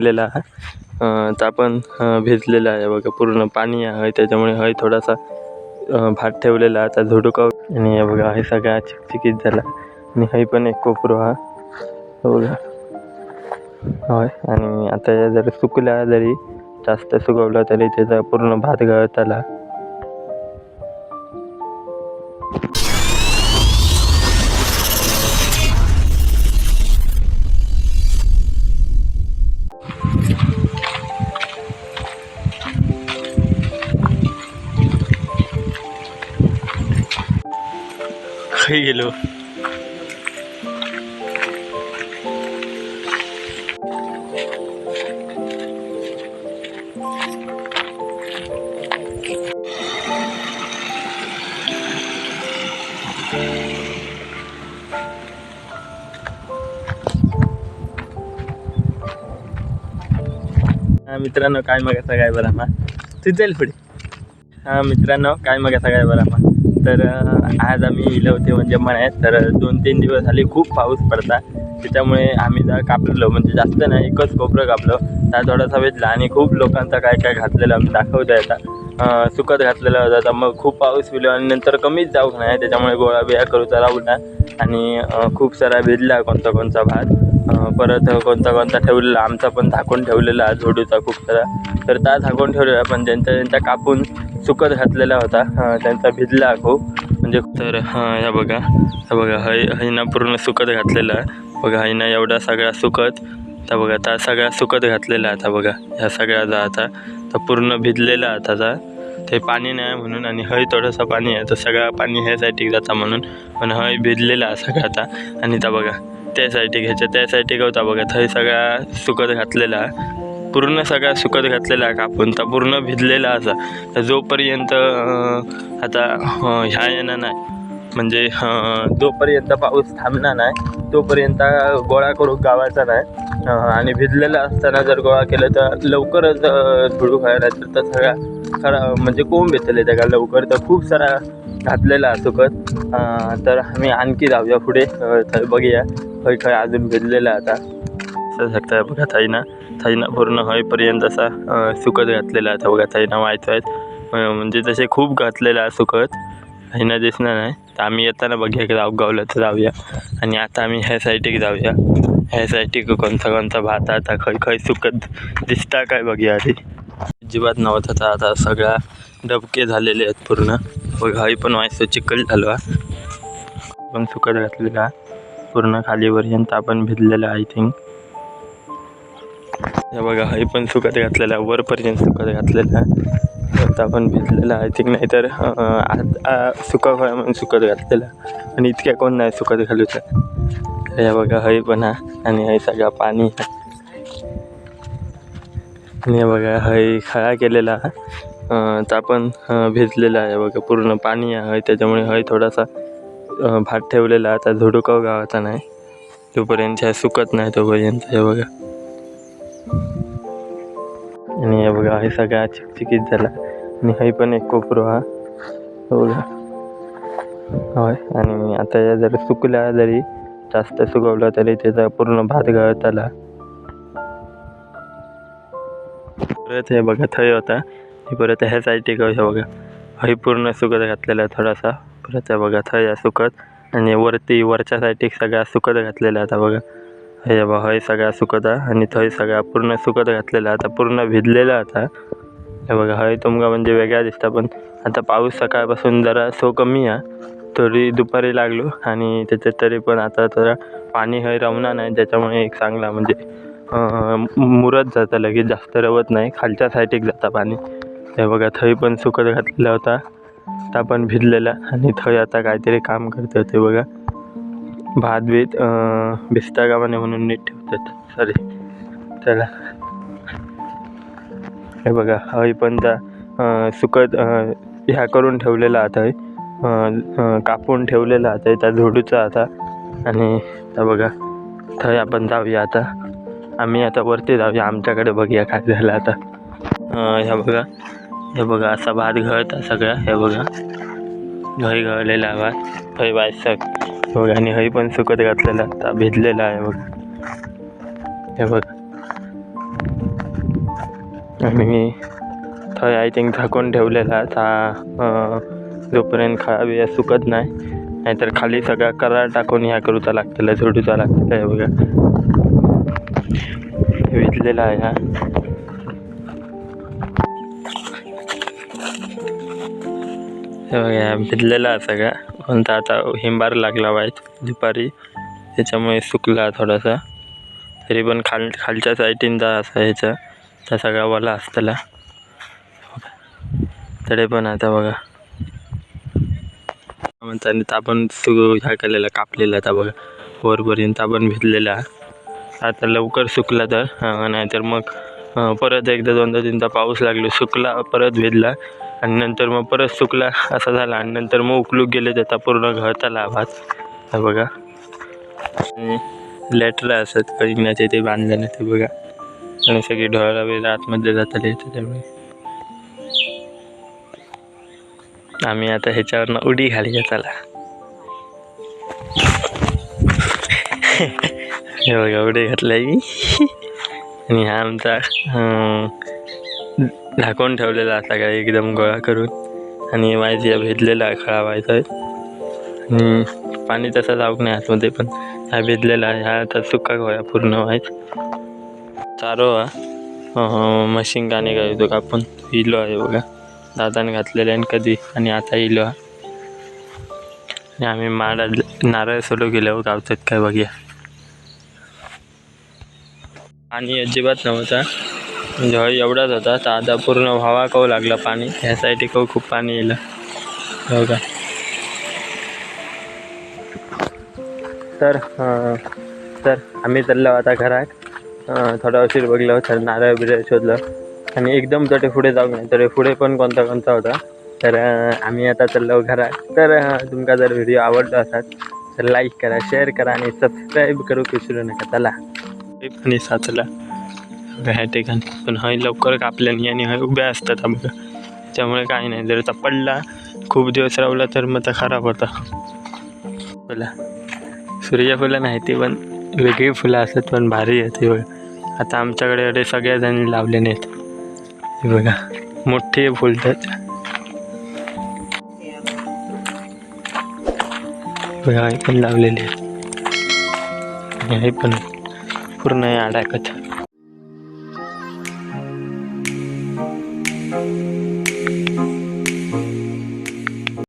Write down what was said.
भिजलेला आहे. आपण भिजलेला आहे बघा. पूर्ण पाणी आहे त्याच्यामुळे हय थोडासा भात ठेवलेला आता झुडुका आणि हे बघा हे सगळा चिकचिकीत झाला. आणि हय पण एक कोपरो हा बघा. होय. आणि आता जर सुकला जरी जास्त सुकवलं तरी त्याचा पूर्ण भात गळत आला खाई गेलो. मित्रांनो काय मग आता काय बरं मा तू जाईल पुढे. हा मित्रांनो काय मग आता काय बरं मा तर आज आम्ही इलं होते म्हणजे म्हणायत तर दोन तीन दिवस आले खूप पाऊस पडता. त्याच्यामुळे आम्ही जा कापलेलो. म्हणजे जास्त नाही एकच कोपरं कापलं. त्या थोडासा वेचला आणि खूप लोकांचा काय काय घातलेलं आम्ही दाखवतो आता. सुकत घातलेलं होतं. तर मग खूप पाऊस पिलो आणि नंतर कमीच जाऊ नाही. त्याच्यामुळे गोळा बिया करूचा राहूला आणि खूप सारा भिजला कोणता कोणता भात. परत कोणता कोणता ठेवलेला. आमचा पण झाकून ठेवलेला झोडूचा खूप सारा. तर त्या झाकून ठेवलेला. पण ज्यांच्या ज्यांच्या कापून सुकत घातलेला होता. त्यांचा भिजला खूप. म्हणजे तर हां ह्या बघा. हा बघा हय हयना पूर्ण सुकत घातलेला. बघा हयना एवढा सगळा सुकत. तर बघा आता सगळा सुकत घातलेला आता बघा. ह्या सगळ्याचा आता तर पूर्ण भिजलेला आता आता ते पाणी नाही म्हणून आणि हय थोडंसं पाणी आहे. तर सगळं पाणी ह्या साईटिक जाता म्हणून. पण हय भिजलेला सगळा आता. आणि त्या बघा त्या साईडीक ह्याच्या त्या साईडीक होता बघा थंय सगळा सुकत घातलेला. पूर्ण सगळा सुकत घातलेला आहे कापून. तर पूर्ण भिजलेला असा. तर जोपर्यंत आता ह्या येणार नाही म्हणजे जोपर्यंत पाऊस थांबणार नाही तोपर्यंत गोळा करून गावाचा नाही. आणि भिजलेला असताना जर गोळा केलं तर लवकरच अं, खायला तर सगळा खरा म्हणजे कोंब येतले त्या लवकर? तर खूप सारा घातलेला सुखद तर आम्ही आणखी जाऊया पुढे. तर बघूया. खय खय अजून भिजलेला आहे आता. असं शकता बघा थाईना थाईना पूर्ण होईपर्यंत असा सुकत घातलेला आता बघा थाईना माहीत आहेत. म्हणजे तसे खूप घातलेला आहे सुकत. थाईना दिसणार नाही. तर आम्ही येताना बघूया की गाव तर जाऊया. आणि आता आम्ही ह्या साईटीक जाऊया. ह्या साईटीक कोणता कोणता भात आता खय खय सुकत दिसता काय बघूया आधी. अजिबात नव्हता तर आता सगळा डबके झालेले आहेत पूर्ण. बघा हय पण व्हायचं चिखल झालो पण सुकत घातलेला. पूर्ण खालीपर्यंत आपण भिजलेला आय थिंक हे बघा हे पण सुकत घातलेला आहे वरपर्यंत सुकत घातलेला आहे. आता आपण भिजलेला आय थिंक नाही तर सुका फळ म्हणून सुकत घातलेलं आणि इतक्या कोण नाही सुकत घालूचा हे बघा हय पण हा आणि हे सगळा पाणी आहे. आणि हे बघा हय खळा केलेला तर आपण भिजलेला आहे. बघा पूर्ण पाणी आहे. त्याच्यामुळे हय थोडासा भात ठेवलेला आता झुडुकाव गावाचा नाही. तोपर्यंत ह्या सुकत नाही तोपर्यंत हे बघा. आणि हे सगळा चिकचिकीत झाला. आणि हे पण एक कोपरो हा. बघा. होय आणि आता जर सुकल्या जरी जास्त सुकवलं तरी त्याचा पूर्ण भात गळत आला. परत हे बघा थंय होता. हे परत ह्या साईडीक हे बघा. हे पूर्ण सुकत घातलेला थोडासा. परत बघा थंय सुकत. आणि वरती वरच्या साईडीक सगळा सुकत घातलेला आता बघा. हे बा हय सगळा सुकत आहे आणि थंय सगळा पूर्ण सुकत घातलेला आता पूर्ण भिजलेला आता. हे बघा हय तुमका म्हणजे वेगळा दिसता पण आता पाऊस सकाळपासून जरा सो कमी आहे. तरी दुपारी लागलो आणि त्याच्यात तरी पण आता जरा पाणी हय रवणार नाही. त्याच्यामुळे एक चांगला म्हणजे मुरत जाता लगेच जास्त रवत नाही. खालच्या साईडीक जाता पाणी. हे बघा थंय पण सुकत घातलेला होता. आता पण भिजलेला आणि थंय आता काहीतरी काम करते होते बघा. भात बीत अं, भिजता म्हणून नीट ठेवतात. सॉरी त्याला हे बघा हय पण त्या सुकत ह्या करून ठेवलेला आता हय कापून ठेवलेला आता त्या झोडूचा आता आणि त्या बघा थंय आपण जाऊया आता. आम्ही आता वरती जाऊया आमच्याकडे बघूया काय झालं आता. ह्या बघा हे बघा असा भात घळता सगळा हे बघा. घरी गळलेला आवाज हय वायसक बघ आणि हय पण सुकत घातलेला. आता भिजलेला आहे बघ. हे बघ. आणि थंय आय थिंक झाकून ठेवलेला. हा जोपर्यंत खळा बिया सुकत नाही. नाहीतर खाली सगळा करार टाकून ह्या करूचा लागतेला झोडूचा लागतेला हे बघा. भिजलेला आहे हा. भिजलेला सगळा. पण तर आता हिंबार लागला वाईट दुपारी. त्याच्यामुळे सुकला थोडासा. तरी पण खाल खालच्या साईडीन असा ह्याचा. त्या सगळा वाला असतला तरी पण आता बघा. म्हणताना तापण सु ह्या केलेला कापलेला आता बघा. वरपर्यंत आपण भिजलेला. आता लवकर सुकला तर. नाहीतर मग परत एकदा दोनदा तीनदा पाऊस लागलो सुकला परत भिजला. आणि नंतर मग परत सुकला. असा झाला. आणि नंतर मग उकलूक गेले त्याचा पूर्ण घळताला आवाज हा बघा. आणि लेटर असत कळण्याचे ते बांधल्याने ते बघा. आणि सगळी ढोळा वगैरे आतमध्ये जाताले त्याच्यामुळे आम्ही आता ह्याच्यावरनं उडी घाली चला. हे बघा उडी घातलाय मी आणि हा आमचा झाकून ठेवलेला असा काय एकदम गोळा करून आणि माहिती भिजलेला खळा व्हायचा आणि पाणी तसं जाऊक नाही आतमध्ये पण. हा भिजलेला आहे. हा आता सुका गोळा पूर्ण व्हायचा. चारो हा. मशीन गाणे गायतो कापून इलो आहे बघा. दादाने घातलेले आणि कधी. आणि आता इलो हा. आणि आम्ही माडा नारळ सोडू गेलो गावतात काय बघूया. पाणी अजिबात नव्हता. म्हणजे एवढाच होता. तर आता पूर्ण व्हावा कऊ लागला पाणी. ह्यासाठी कऊ खूप पाणी येलं. हो का? तर तर आम्ही चाललो आता घरात. थोडा उशीर बघलो तर नारळ बिरळ शोधलं. आणि एकदम तटे पुढे जाऊ नये. तर पुढे पण कोणता कोणता होता. तर आम्ही आता चाललो घरात. तर तुमका जर व्हिडिओ आवडला असतात तर लाईक करा शेअर करा आणि सबस्क्राईब करू विसरू नका. चला. आणि साचला. ह्या ठिकाणी. पण हय लवकर कापल्याने आणि हय उभ्या असतात आमचं बघा त्यामुळे काही नाही. जर आता पडला खूप दिवस रावला तर मग तर खराब होता. फुला. सूर्यफुलं नाही ती पण वेगळी फुलं असतात पण भारी आहेत हे बघा. आता आमच्याकडे एवढे सगळ्याजणी लावले नाहीत. हे बघा मोठे फुलतात बघा हे पण लावलेले आहेत. हे पण पूर्ण आहे अडाकत